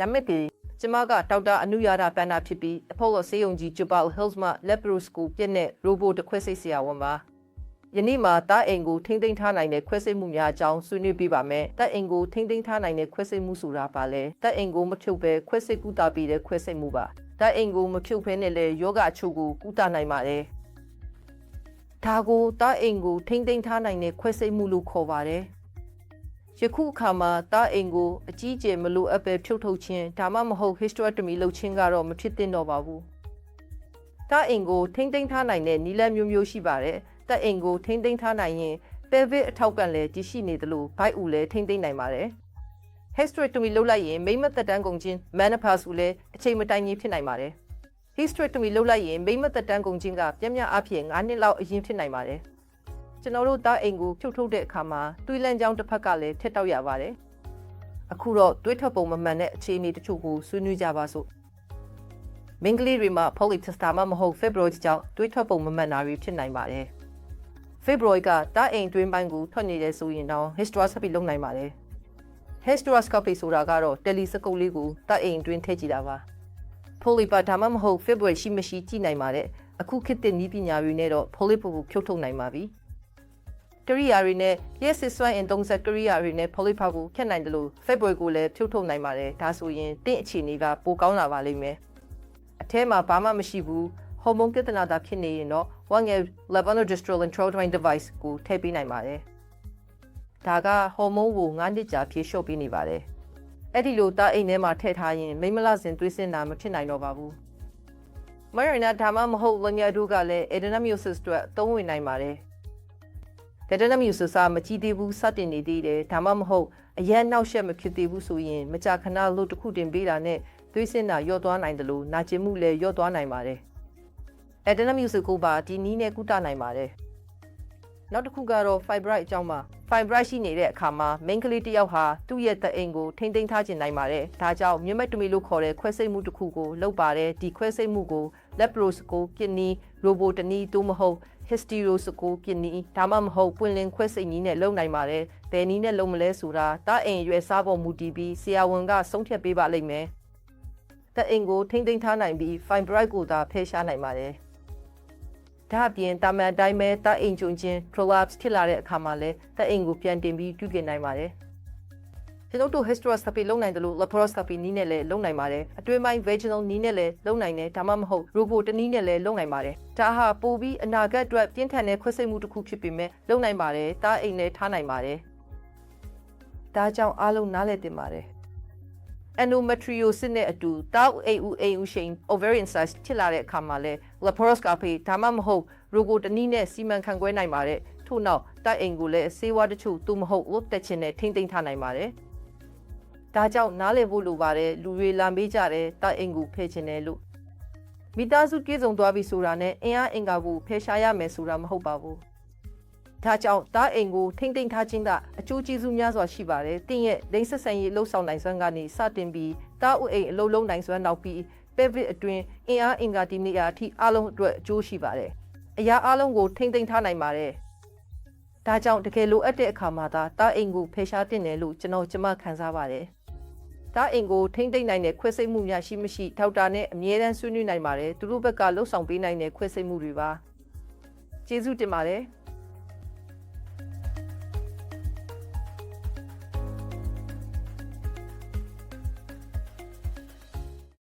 ညမက်ပြီကျမကဒေါက်တာအနုရာဓပန္နာဖြစ်ပြီးအဖို့ကဆေးရုံကြီးဂျပယ်ဟဲလ်စ်မှာလက်ပရိုစကိုပြည့်နဲ့ရိုဘိုတစ်ခွဲစိတ်ဆရာဝန်ပါယနေ့မှာတားအိမ်ကိုထိမ့်သိမ်းထားနိုင်တဲ့ခွဲစိတ်မှုများအကြောင်းဆွေးနွေးပြပါမယ်။တပ်အိမ်ကိုထိမ့်သိမ်းထားနိုင်တဲ့ခွဲစိတ်မှုဆိုတာပါလဲ။တပ်အိမ်ကိုမဖြုတ်ဘဲခွဲစိတ်ကုသပေးတဲ့ခွဲစိတ်မှုပါ။တပ်အိမ်ကိုမဖြုတ်ဘဲနဲ့လည်းယောဂအချို့ကိုကုသနိုင်ပါတယ်။ဒါကိုတားအိမ်ကိုထိမ့်သိမ်းထားနိုင်တဲ့ခွဲစိတ်မှုလို့ခေါ်ပါတယ်။ ယခုအခါမှာတားအိမ်ကိုအကြီးအကျယ်မလိုအပ်ပဲဖြုတ်ထုတ်ခြင်းဒါမှမဟုတ် hysterectomy လုပ်ခြင်းကတော့မဖြစ်သင့်တော့ပါဘူး။တားအိမ်ကိုထိမ့်သိမ်းထားနိုင်တဲ့နီလန်းမျိုးမျိုးရှိပါတယ်။တပ်အိမ်ကိုထိမ့်သိမ်းထားနိုင်ရင် pelvic အထောက်ကန်လည်းတည်ရှိနေသလိုဘိုက်ဦးလည်းထိမ့်သိမ်းနိုင်ပါတယ်။ hysterectomy လုပ်လိုက်ရင်မိမ့်မသက်တမ်းကုန်ခြင်း menopause ကိုလည်းအချိန်မတိုင်ကြီးဖြစ်နိုင်ပါတယ်။ hysterectomy လုပ်လိုက်ရင်မိမ့်မသက်တမ်းကုန်ခြင်းကပြင်းပြအဖြစ်9နှစ်လောက်အရင်ဖြစ်နိုင်ပါတယ်။ ကျွန်တော်တို့တားအိမ်ကိုဖြုတ်ထုတ်တဲ့အခါမှာတွေးလန့်ကြောင်းတစ်ဖက်ကလည်းထက်တောက်ရပါတယ်။အခုတော့တွေးထွက်ပုံမမှန်တဲ့အခြေအနေတချို့ကိုဆွေးနွေးကြပါစို့။မင်္ဂလိတွေမှာ polycystic မှမဟုတ် fibroid ကြောင့်တွေးထွက်ပုံမမှန်တာတွေဖြစ်နိုင်ပါတယ်။ fibroid ကတားအိမ်တွင်းပိုင်းကိုထွက်နေတယ်ဆိုရင်တော့ hysteroscopy လုပ်နိုင်ပါတယ်။ hysteroscopy ဆိုတာကတော့ telescope လေးကိုတားအိမ်တွင်းထည့်ကြည့်တာပါ။ polyp ဒါမှမဟုတ် fibroid ရှိမရှိကြည့်နိုင်ပါတယ်။အခုခေတ်သစ်နည်းပညာတွေနဲ့တော့ polyp ကိုဖြုတ်ထုတ်နိုင်ပါပြီ။ ကရိယာတွေနဲ့ရက်စစ်စွမ်းအင်သုံးဆက်ကရိယာတွေနဲ့ polyp ကိုဖြတ်နိုင်တယ်လို့ fibroid ကိုလည်းဖြုတ်ထုတ်နိုင်ပါတယ်။ဒါဆိုရင်တင့်အခြေအနေကပိုကောင်းလာပါလိမ့်မယ်။အထဲမှာဘာမှမရှိဘူးဟော်မုန်းကိတနာတာဖြစ်နေရင်တော့ one year levonorgestrel intrauterine device ကိုထည့်ပေးနိုင်ပါတယ်။ဒါကဟော်မုန်းကို9နှစ်ကြာဖြည့်လျှော့ပေးနေပါတယ်။အဲ့ဒီလိုတာအိမ်ထဲမှာထည့်ထားရင်မိမလစဉ်သွေးစင်တာမဖြစ်နိုင်တော့ပါဘူး။မရနာဒါမှမဟုတ်လညာတို့ကလည်း adenomyosis အတွက်သုံးဝင်နိုင်ပါတယ်။ adenomyosis ကမကြည့်သေးဘူးစတင်နေသေးတယ်ဒါမှမဟုတ်အရန်နောက်ရှက်မဖြစ်သေးဘူးဆိုရင်မကြာခဏလို့တစ်ခုတင်ပေးတာနဲ့သွေးစင်တာလျော့သွားနိုင်တယ်လို့နာကျင်မှုလည်းလျော့သွားနိုင်ပါတယ်။ adenoma music ကိုပါဒီနီးနဲ့ကုသနိုင်ပါတယ်။နောက်တစ်ခုကတော့ fibroid အကြောင်းပါ fibroid ရှိနေတဲ့အခါမှာ main ကလေးတစ်ယောက်ဟာသူ့ရဲ့တအိမ်ကိုထိမ့်သိမ်းထားခြင်းနိုင်ပါတယ်။ဒါကြောင့်မြမက်တမီလို့ခေါ်တဲ့ခွဲစိတ်မှုတစ်ခုကိုလုပ်ပါတယ်။ဒီခွဲစိတ်မှုကို laparoscope kidney robotomy သို့မဟုတ် hysteroscope kidney ဒါမှမဟုတ်ပွင့်လင်းခွဲစိတ်နည်းနဲ့လုပ်နိုင်ပါတယ်။ဘယ်နည်းနဲ့လုပ်မလဲဆိုတာတာအိမ်ရွယ်စားပေါ်မူတည်ပြီးဆရာဝန်ကဆုံးဖြတ်ပေးပါလိမ့်မယ်။တအိမ်ကိုထိမ့်သိမ်းထားနိုင်ပြီး fibroid ကိုသာဖယ်ရှားနိုင်ပါတယ်။ဒါအပြင်တာမန်အတိုင်းပဲတာအိမ်ကျုံချင်း prolapse ဖြစ်လာတဲ့အခါမှာလည်းတာအိမ်ကိုပြန်တင်ပြီးပြုပြင်နိုင်ပါတယ်။ ကျွန်တော်တို့ hysteroscopy လုပ်နိုင်တယ်လို့ laparoscopy နည်းနဲ့လည်းလုပ်နိုင်ပါတယ်။အတွင်းပိုင်း vaginal နည်းနဲ့လည်းလုပ်နိုင်တယ်ဒါမှမဟုတ် robot တနည်းနဲ့လည်းလုပ်နိုင်ပါတယ်။ဒါဟာပိုပြီးအနာဂတ်အတွက်ပြင်းထန်တဲ့ခွဲစိတ်မှုတစ်ခုဖြစ်ပေမဲ့လုပ်နိုင်ပါတယ်။တာအိမ်လည်းထားနိုင်ပါတယ်။ဒါကြောင့်အားလုံးနားလည်တင်ပါတယ်။ endometriosis နဲ့အတူတောက်အိမ်ဦးအိမ်ဦးရှိန် ovarian cyst ဖြစ်လာတဲ့အခါမှာလဲ laparoscopy ဒါမှမဟုတ် rogo တနည်းနဲ့စီမံခန့်ခွဲနိုင်ပါတယ်ထို့နောက်တိုက်အိမ်ကိုလည်းဆေးဝါးတချို့သူမဟုတ် whoop တက်ခြင်းနဲ့ထိမ့်သိမ်းထားနိုင်ပါတယ် ဒါကြောင့်နားလည်ဖို့လိုပါတယ်လူတွေလာမေးကြတယ်တိုက်အိမ်ကိုဖယ်ခြင်းတယ်လို့မိသားစုပြေဆုံးသွားပြီဆိုတာနဲ့အင်အားအင်္ဂါကိုဖယ်ရှားရမယ်ဆိုတာမဟုတ်ပါဘူးဒါကြောင့်တားအိမ်ကိုထိမ့်သိမ့်ထားခြင်းကအကျိုးကျေးဇူးများစွာရှိပါတယ်။တင်းရဲ့ဒိန်းဆက်ဆန်ရေးလှုပ်ဆောင်နိုင်စွမ်းကနေစတင်ပြီးတားဥအိမ်အလုံးလုံးနိုင်စွမ်းနောက်ပြီး pelvic အတွင်းအင်အားအင်္ဂါဒီနေရာအထိအလုံးအတွက်အကျိုးရှိပါတယ်။အရာအလုံးကိုထိမ့်သိမ့်ထားနိုင်ပါတယ်။ဒါကြောင့်တကယ်လိုအပ်တဲ့အခါမှာသာတားအိမ်ကိုဖယ်ရှားတင်တယ်လို့ကျွန်တော်ကျမခံစားပါတယ်။ တားအိမ်ကိုထိမ့်သိမ့်နိုင်တဲ့ခွဲစိတ်မှုများရှိမရှိဒေါက်တာနဲ့အမြဲတမ်းဆွေးနွေးနိုင်ပါတယ်။သူတို့ဘက်ကလှုပ်ဆောင်ပေးနိုင်တဲ့ခွဲစိတ်မှုတွေပါ။ကျေးဇူးတင်ပါတယ်။